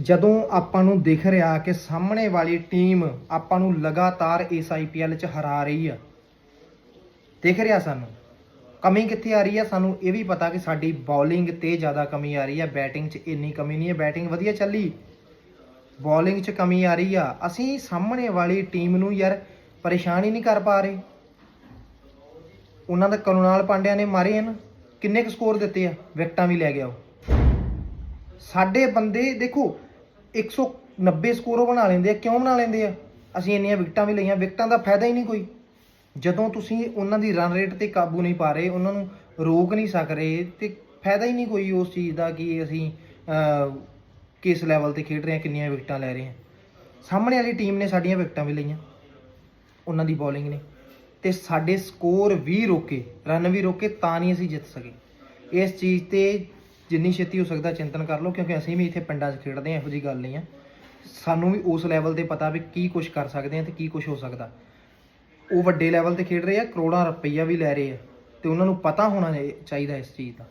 ਜਦੋਂ ਆਪਾਂ ਨੂੰ ਦਿਖ ਰਿਹਾ ਕਿ ਸਾਹਮਣੇ ਵਾਲੀ ਟੀਮ ਆਪਾਂ ਨੂੰ ਲਗਾਤਾਰ ਇਸ ਆਈਪੀਐਲ 'ਚ ਹਰਾ ਰਹੀ ਆ, ਦਿਖ ਰਿਹਾ ਸਾਨੂੰ? ਕਮੀ ਕਿੱਥੇ ਆ ਰਹੀ ਆ? ਸਾਨੂੰ ਇਹ ਵੀ ਪਤਾ ਕਿ ਸਾਡੀ ਬੌਲਿੰਗ ਤੇ ਜ਼ਿਆਦਾ ਕਮੀ ਆ ਰਹੀ ਆ, ਬੈਟਿੰਗ 'ਚ ਇੰਨੀ ਕਮੀ ਨਹੀਂ ਹੈ ਬੈਟਿੰਗ ਵਧੀਆ ਚੱਲੀ। ਬੌਲਿੰਗ 'ਚ ਕਮੀ ਆ ਰਹੀ ਆ। ਅਸੀਂ ਸਾਹਮਣੇ ਵਾਲੀ ਟੀਮ ਨੂੰ ਯਾਰ ਪਰੇਸ਼ਾਨ ਹੀ ਨਹੀਂ ਕਰ ਪਾ ਰਹੇ। ਉਹਨਾਂ ਦਾ ਕਰੁਣਾਲ ਪਾਂਡਿਆ ਨੇ ਮਾਰੇ ਹਨ। ਕਿੰਨੇ ਕੁ ਸਕੋਰ ਦਿੱਤੇ ਆ? ਵਿਕਟਾਂ ਵੀ ਲੈ ਗਿਆ ਉਹ। ਸਾਡੇ ਬੰਦੇ ਦੇਖੋ 190 ਸਕੋਰ ਉਹ ਬਣਾ ਲੈਂਦੇ ਆ, ਕਿਉਂ ਬਣਾ ਲੈਂਦੇ ਆ? ਅਸੀਂ ਇੰਨੀਆਂ ਵਿਕਟਾਂ ਵੀ ਲਈਆਂ, ਵਿਕਟਾਂ ਦਾ ਫਾਇਦਾ ਹੀ ਨਹੀਂ ਕੋਈ। ਜਦੋਂ ਤੁਸੀਂ ਉਹਨਾਂ ਦੀ ਰਨ ਰੇਟ ਤੇ ਕਾਬੂ ਨਹੀਂ ਪਾ ਰਹੇ, ਉਹਨਾਂ ਨੂੰ ਰੋਕ ਨਹੀਂ ਸਕ ਰਹੇ, ਤੇ ਫਾਇਦਾ ਹੀ ਨਹੀਂ ਕੋਈ ਉਸ ਚੀਜ਼ ਦਾ ਕਿ ਅਸੀਂ ਕਿਸ ਲੈਵਲ ਤੇ ਖੇਡ ਰਹੇ ਹਾਂ, ਕਿੰਨੀਆਂ ਵਿਕਟਾਂ ਲੈ ਰਹੇ ਹਾਂ। ਸਾਹਮਣੇ ਵਾਲੀ ਟੀਮ ਨੇ ਸਾਡੀਆਂ ਵਿਕਟਾਂ ਵੀ ਲਈਆਂ, ਉਹਨਾਂ ਦੀ ਬੋਲਿੰਗ ਨੇ। ਤੇ ਸਾਡੇ ਸਕੋਰ ਵੀ ਰੋਕੇ ਰਨ ਵੀ ਰੋਕੇ, ਤਾਂ ਨਹੀਂ ਅਸੀਂ ਜਿੱਤ ਸਕੇ। ਇਸ ਚੀਜ਼ ਤੇ ਜਿੰਨੀ ਛੇਤੀ ਹੋ ਸਕਦਾ ਚਿੰਤਨ ਕਰ ਲਓ, ਕਿਉਂਕਿ ਅਸੀਂ ਵੀ ਇੱਥੇ ਪਿੰਡਾਂ 'ਚ ਖੇਡਦੇ ਹਾਂ, ਇਹੋ ਜੀ ਗੱਲ ਨਹੀਂ ਆ। ਸਾਨੂੰ ਵੀ ਉਸ ਲੈਵਲ ਤੇ ਪਤਾ ਵੀ ਕੀ ਕੁਝ ਕਰ ਸਕਦੇ ਆ ਤੇ ਕੀ ਕੁਝ ਹੋ ਸਕਦਾ। ਉਹ ਵੱਡੇ ਲੈਵਲ ਤੇ ਖੇਡ ਰਹੇ ਆ, ਕਰੋੜਾਂ ਰੁਪਈਆ ਵੀ ਲੈ ਰਹੇ ਆ, ਤੇ ਉਹਨਾਂ ਨੂੰ ਪਤਾ ਹੋਣਾ ਚਾਹੀਦਾ ਇਸ ਚੀਜ਼ ਦਾ।